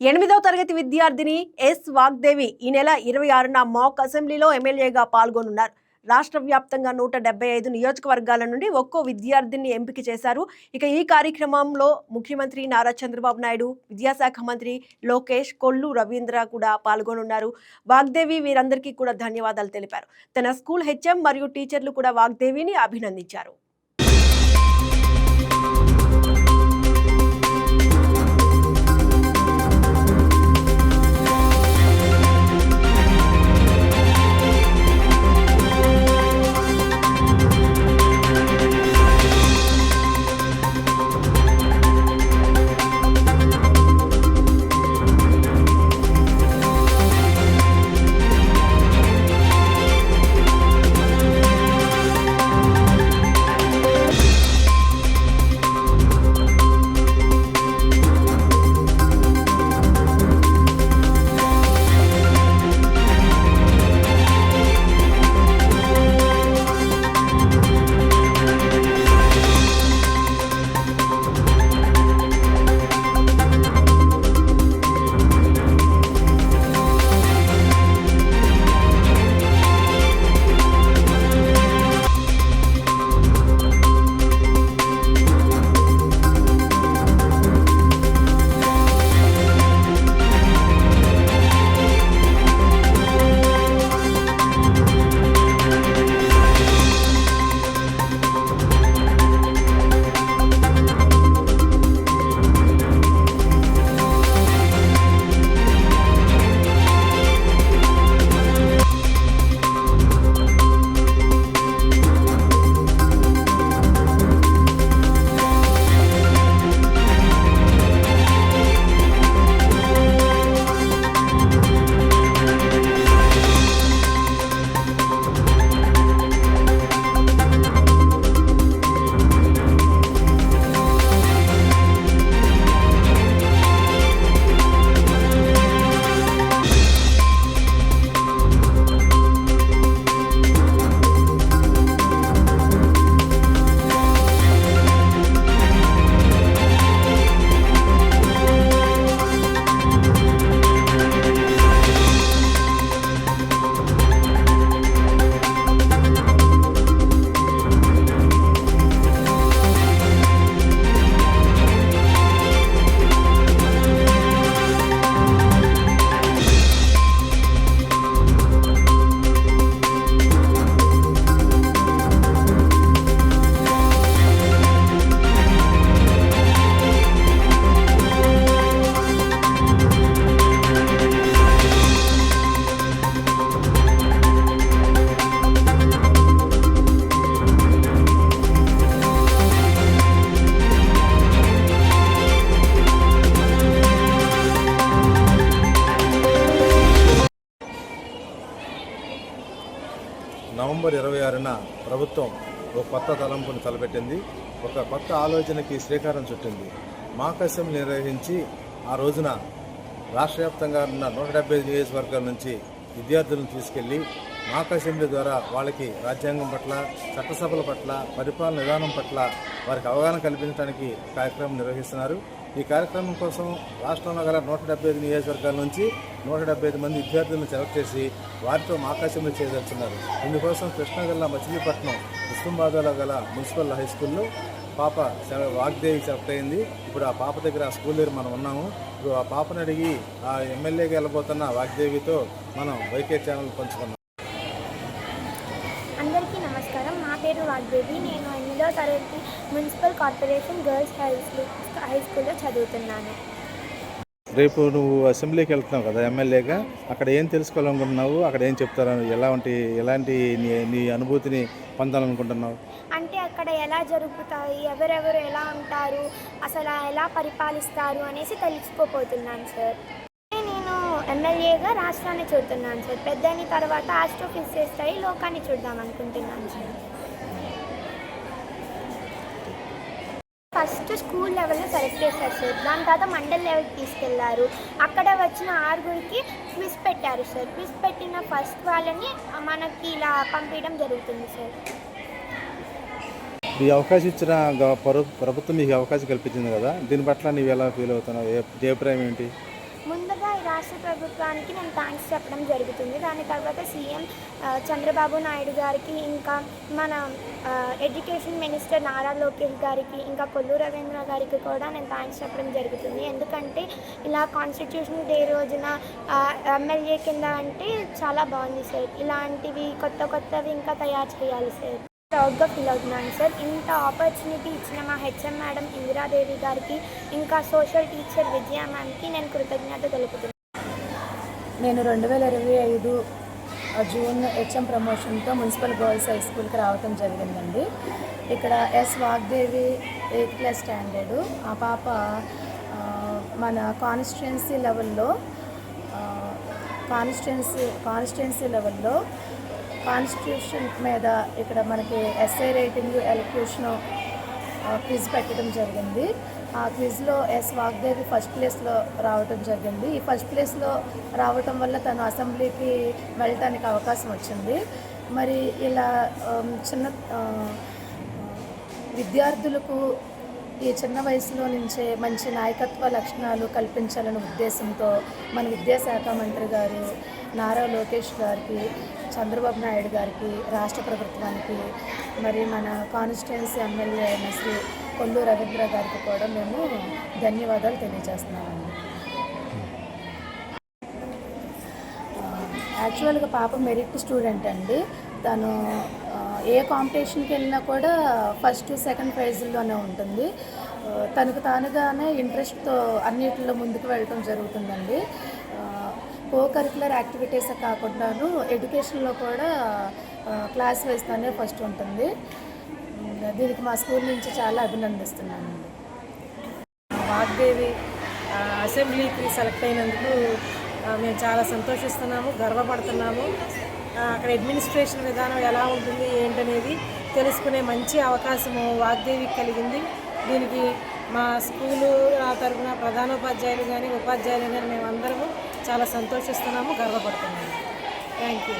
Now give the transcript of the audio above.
ఎనిమిదవ తరగతి విద్యార్థిని ఎస్ వాగ్దేవి ఈ నెల ఇరవై ఆరున మాక్ అసెంబ్లీలో ఎమ్మెల్యేగా పాల్గొనున్నారు. రాష్ట్ర వ్యాప్తంగా నూట డెబ్బై ఐదు నియోజకవర్గాల నుండి ఒక్కో విద్యార్థిని ఎంపిక చేశారు. ఇక ఈ కార్యక్రమంలో ముఖ్యమంత్రి నారా చంద్రబాబు నాయుడు విద్యాశాఖ మంత్రి లోకేష్ కొల్లు రవీంద్ర కూడా పాల్గొనున్నారు. వాగ్దేవి వీరందరికీ కూడా ధన్యవాదాలు తెలిపారు. తన స్కూల్ హెచ్ఎం మరియు టీచర్లు కూడా వాగ్దేవిని అభినందించారు. నవంబర్ ఇరవై ఆరున ప్రభుత్వం ఒక కొత్త తలంపును తలపెట్టింది. ఒక కొత్త ఆలోచనకి శ్రీకారం చుట్టింది. మాకస్యం నిర్వహించి ఆ రోజున రాష్ట్ర వ్యాప్తంగా ఉన్న నూట డెబ్బై ఐదు నియోజకవర్గాల నుంచి విద్యార్థులను తీసుకెళ్ళి మాక్ అసెంబ్లీ ద్వారా వాళ్ళకి రాజ్యాంగం పట్ల చట్టసభల పట్ల పరిపాలన విధానం పట్ల వారికి అవగాహన కల్పించడానికి కార్యక్రమం నిర్వహిస్తున్నారు. ఈ కార్యక్రమం కోసం రాష్ట్రంలో గల నూట డెబ్బై ఐదు నియోజకవర్గాల నుంచి నూట డెబ్బై ఐదు మంది విద్యార్థులను సెలెక్ట్ చేసి వారితో మాకాశంలో చేయదలుచున్నారు ఇందుకోసం కృష్ణా జిల్లా మచిలీపట్నం ఇస్తంబాద్లో గల మున్సిపల్ హై స్కూల్లో పాప వాగ్దేవి సెలెక్ట్ అయింది. ఇప్పుడు ఆ పాప దగ్గర ఆ స్కూల్ దగ్గర మనం ఉన్నాము. ఇప్పుడు ఆ పాపను అడిగి ఆ ఎమ్మెల్యేకి వెళ్ళబోతున్న వాగ్దేవితో మనం వైకే ఛానల్ పంచుకున్నాం అందరికీ నమస్కారం. నా పేరు వాగ్దేవి. నేను ఎనిమిదో తరగతి municipal corporation girls high school high స్కూల్లో చదువుతున్నాను. రేపు నువ్వు అసెంబ్లీకి వెళ్తున్నావు కదా ఎమ్మెల్యేగా అక్కడ ఏం తెలుసుకోవాలనుకుంటున్నావు? అక్కడ ఏం చెప్తారు? ఎలాంటి ఎలాంటి నీ నీ అనుభూతిని పొందాలనుకుంటున్నావు? అంటే అక్కడ ఎలా జరుగుతాయి? ఎవరెవరు ఎలా ఉంటారు? అసలు ఎలా పరిపాలిస్తారు అనేసి తెలుసుకోపోతున్నాను సార్. నేను ఎమ్మెల్యేగా రాష్ట్రాన్ని చూస్తున్నాను సార్. పెద్దని తర్వాత ఆస్ట్రోఫిజిక్స్ చేస్తాయి లోకాన్ని చూద్దాం అనుకుంటున్నాను సార్. ఫస్ట్ స్కూల్ లెవెల్లో సెలెక్ట్ చేశారు సార్. దాని తర్వాత మండల్ లెవెల్కి తీసుకెళ్ళారు. అక్కడ వచ్చిన ఆరుగురికి క్విజ్ పెట్టారు సార్. క్విజ్ పెట్టిన ఫస్ట్ వాళ్ళని మనకి ఇలా పంపించడం జరుగుతుంది సార్. ఈ అవకాశం ఇచ్చిన ప్రభుత్వం మీకు అవకాశం కల్పించింది కదా? దీని పట్ల నీవు ఎలా ఫీల్ అవుతున్నావు? ఏ అభిప్రాయం ఏంటి? రాష్ట్ర ప్రభుత్వానికి నేను థ్యాంక్స్ చెప్పడం జరుగుతుంది. దాని తర్వాత సీఎం చంద్రబాబు నాయుడు గారికి ఇంకా మన ఎడ్యుకేషన్ మినిస్టర్ నారా లోకేష్ గారికి ఇంకా కొల్లు రవీంద్ర గారికి కూడా నేను థ్యాంక్స్ చెప్పడం జరుగుతుంది. ఎందుకంటే ఇలా కాన్స్టిట్యూషన్ డే రోజున ఎమ్మెల్యే కింద అంటే చాలా బాగుంది సార్. ఇలాంటివి కొత్త కొత్తవి ఇంకా తయారు చేయాలి సార్. ప్రౌడ్గా ఫీల్ అవుతున్నాను సార్. ఇంత ఆపర్చునిటీ ఇచ్చిన మా హెచ్ఎం మేడం ఇందిరాదేవి గారికి ఇంకా సోషల్ టీచర్ విజయ మ్యామ్కి నేను కృతజ్ఞత తెలుపుతున్నాను నేను రెండు వేల ఇరవై ఐదు జూన్ హెచ్ఎం ప్రమోషన్తో మున్సిపల్ గర్ల్స్ హై స్కూల్కి రావటం జరిగిందండి. ఇక్కడ S Vagdevi eighth class standard. ఆ పాప మన కాన్స్టిట్యున్సీ లెవెల్లో కాన్స్టిట్యున్సీ కాన్స్టిట్యున్సీ లెవెల్లో కాన్స్టిట్యూషన్ మీద ఇక్కడ మనకి ఎస్ఐ రేటింగ్ ఎలక్యూషన్ క్విజ్ పెట్టడం జరిగింది. ఆ క్విజ్లో ఎస్ వాగ్దేవి ఫస్ట్ ప్లేస్లో రావటం జరిగింది. ఈ ఫస్ట్ ప్లేస్లో రావటం వల్ల తను అసెంబ్లీకి వెళ్ళటానికి అవకాశం వచ్చింది. మరి ఇలా చిన్న విద్యార్థులకు ఈ చిన్న వయసులో నుంచే మంచి నాయకత్వ లక్షణాలు కల్పించాలనే ఉద్దేశంతో మన విద్యాశాఖ మంత్రి గారు నారా లోకేష్ గారికి చంద్రబాబు నాయుడు గారికి రాష్ట్ర ప్రభుత్వానికి మరి మన కాన్స్టిట్యున్సీ ఎమ్మెల్యే అయిన శ్రీ కొల్లు రవీంద్ర గారికి కూడా మేము ధన్యవాదాలు తెలియజేస్తున్నామండి. యాక్చువల్గా పాప మెరిట్ స్టూడెంట్ అండి. తను ఏ కాంపిటీషన్కి వెళ్ళినా కూడా ఫస్ట్ సెకండ్ ప్రైజ్లోనే ఉంటుంది. తనకు తానుగానే ఇంట్రెస్ట్తో అన్నిటిలో ముందుకు వెళ్ళటం జరుగుతుందండి. కో కరికులర్ యాక్టివిటీస్ కాకుండాను ఎడ్యుకేషన్లో కూడా క్లాస్ వైస్తేనే ఫస్ట్ ఉంటుంది. దీనికి మా స్కూల్ నుంచి చాలా అభినందిస్తున్నాను వాగ్దేవి అసెంబ్లీకి సెలెక్ట్ అయినందుకు మేము చాలా సంతోషిస్తున్నాము గర్వపడుతున్నాము. అక్కడ అడ్మినిస్ట్రేషన్ విధానం ఎలా ఉంటుంది ఏంటనేది తెలుసుకునే మంచి అవకాశము వాగ్దేవికి కలిగింది. దీనికి మా స్కూలు ఆ తరఫున ప్రధానోపాధ్యాయులు కానీ ఉపాధ్యాయులు కానీ మేమందరము చాలా సంతోషిస్తున్నాము గర్వపడుతున్నాము. Thank you